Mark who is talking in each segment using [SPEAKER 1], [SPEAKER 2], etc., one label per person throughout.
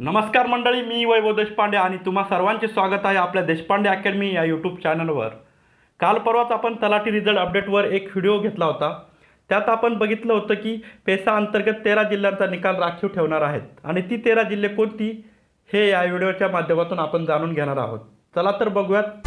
[SPEAKER 1] नमस्कार मंडळी मी वैभव देशपांडे आणि तुम्हा सर्वांचे स्वागत आहे आपल्या देशपांडे अकॅडमी या यूट्यूब चॅनलवर काल परवाच आपण तलाठी रिझल्ट अपडेटवर एक व्हिडिओ घेतला होता. त्यात आपण बघितलं होतं की पेसा अंतर्गत तेरा जिल्ह्यांचा निकाल राखीव ठेवणार आहेत. आणि ती तेरा जिल्हे कोणती हे या व्हिडिओच्या माध्यमातून आपण जाणून घेणार आहोत. चला तर बघूयात.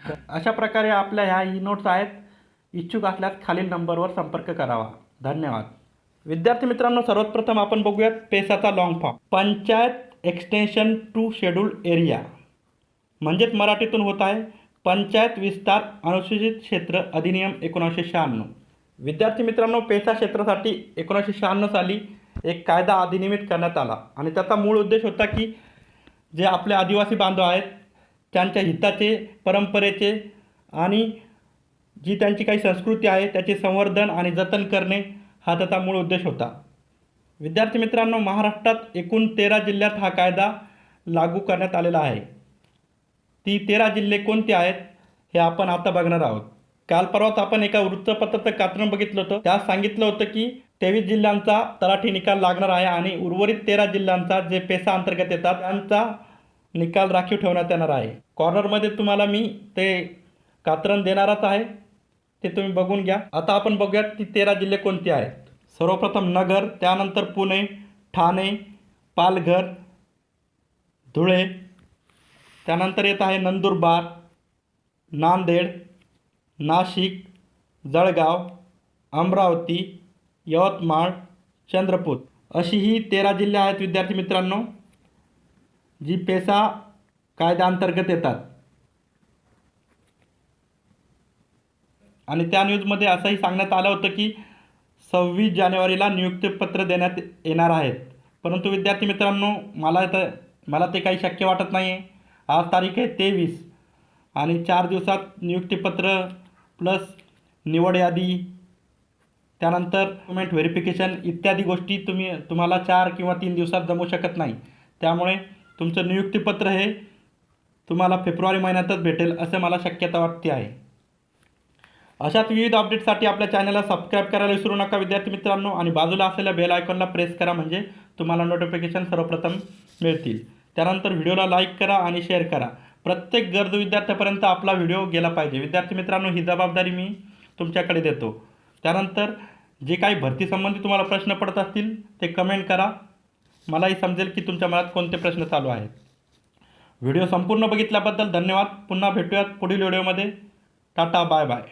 [SPEAKER 1] अशा प्रकारे आपल्या ह्या ई नोट्स आहेत. इच्छुक असल्यास खालील नंबरवर संपर्क करावा. धन्यवाद. विद्यार्थी मित्रांनो सर्वात प्रथम आपण बघूयात पेसाचा long form Panchayat extension to schedule area म्हणजेच मराठीतून होत आहे. पंचायत विस्तार अनुसूचित क्षेत्र अधिनियम एकोणीसशे शहाण्णव. विद्यार्थी मित्रांनो पेसा क्षेत्रासाठी एकोणीसशे शहाण्णव साली एक कायदा अधिनियमित करण्यात आला. आणि त्याचा मूळ उद्देश होता की जे आपले आदिवासी बांधव आहेत त्यांच्या हिताचे परंपरेचे आणि जी त्यांची काही संस्कृती आहे त्याचे संवर्धन आणि जतन करणे हा त्याचा मूळ उद्देश होता. विद्यार्थी मित्रांनो महाराष्ट्रात एकूण तेरा जिल्ह्यात हा कायदा लागू करण्यात आलेला आहे. ती तेरा जिल्हे कोणते आहेत हे आपण आता बघणार आहोत. काल परवाच आपण एका वृत्तपत्राचं कात्रण बघितलं होतं. त्यात सांगितलं होतं की तेवीस जिल्ह्यांचा तलाठी निकाल लागणार आहे आणि उर्वरित तेरा जिल्ह्यांचा जे पेसा अंतर्गत येतात त्यांचा निकाल राखीव ठेवण्यात येणार आहे. कॉर्नरमध्ये तुम्हाला मी ते कात्रण देणारच आहे. ते तुम्ही बघून घ्या. आता आपण बघूयात ती तेरा जिल्हे कोणते आहेत. सर्वप्रथम नगर त्यानंतर पुणे ठाणे पालघर धुळे त्यानंतर येत आहे नंदुरबार नांदेड नाशिक जळगाव अमरावती यवतमाळ चंद्रपूर. अशी ही तेरा जिल्हे आहेत विद्यार्थी मित्रांनो. जी पेसा कायद्याअंतर्गत येतात. आणि त्या न्यूजमध्ये असंही सांगण्यात आलं होतं की सव्वीस जानेवारीला नियुक्तीपत्र देण्यात येणार आहेत. परंतु विद्यार्थी मित्रांनो मला तर मला ते काही शक्य वाटत नाही आहे आज तारीख आहे तेवीस आणि चार दिवसात नियुक्तीपत्र प्लस निवड यादी त्यानंतर डॉक्युमेंट व्हेरिफिकेशन इत्यादी गोष्टी तुम्ही तुम्हाला चार किंवा तीन दिवसात जमू शकत नाही. त्यामुळे तुमचं नियुक्तीपत्र हे तुम्हाला फेब्रुवारी महिन्यातच भेटेल असं मला शक्यता वाटते आहे. अशाच विविध अपडेटसाठी आपल्या चॅनलला सबस्क्राईब करायला विसरू नका विद्यार्थी मित्रांनो. आणि बाजूला असलेल्या बेल आयकॉनला प्रेस करा म्हणजे तुम्हाला नोटिफिकेशन सर्वप्रथम मिळतील. त्यानंतर व्हिडिओला लाईक करा आणि शेअर करा. प्रत्येक गरजू विद्यार्थ्यापर्यंत आपला व्हिडिओ गेला पाहिजे. विद्यार्थी मित्रांनो ही जबाबदारी मी तुमच्याकडे देतो. त्यानंतर जे काही भरतीसंबंधी तुम्हाला प्रश्न पडत असतील ते कमेंट करा. मलाही समजेल की तुमच्या मनात कोणते प्रश्न चालू आहेत. व्हिडिओ संपूर्ण बघितल्याबद्दल धन्यवाद. पुन्हा भेटूयात पुढील व्हिडिओमध्ये. Tata bye bye.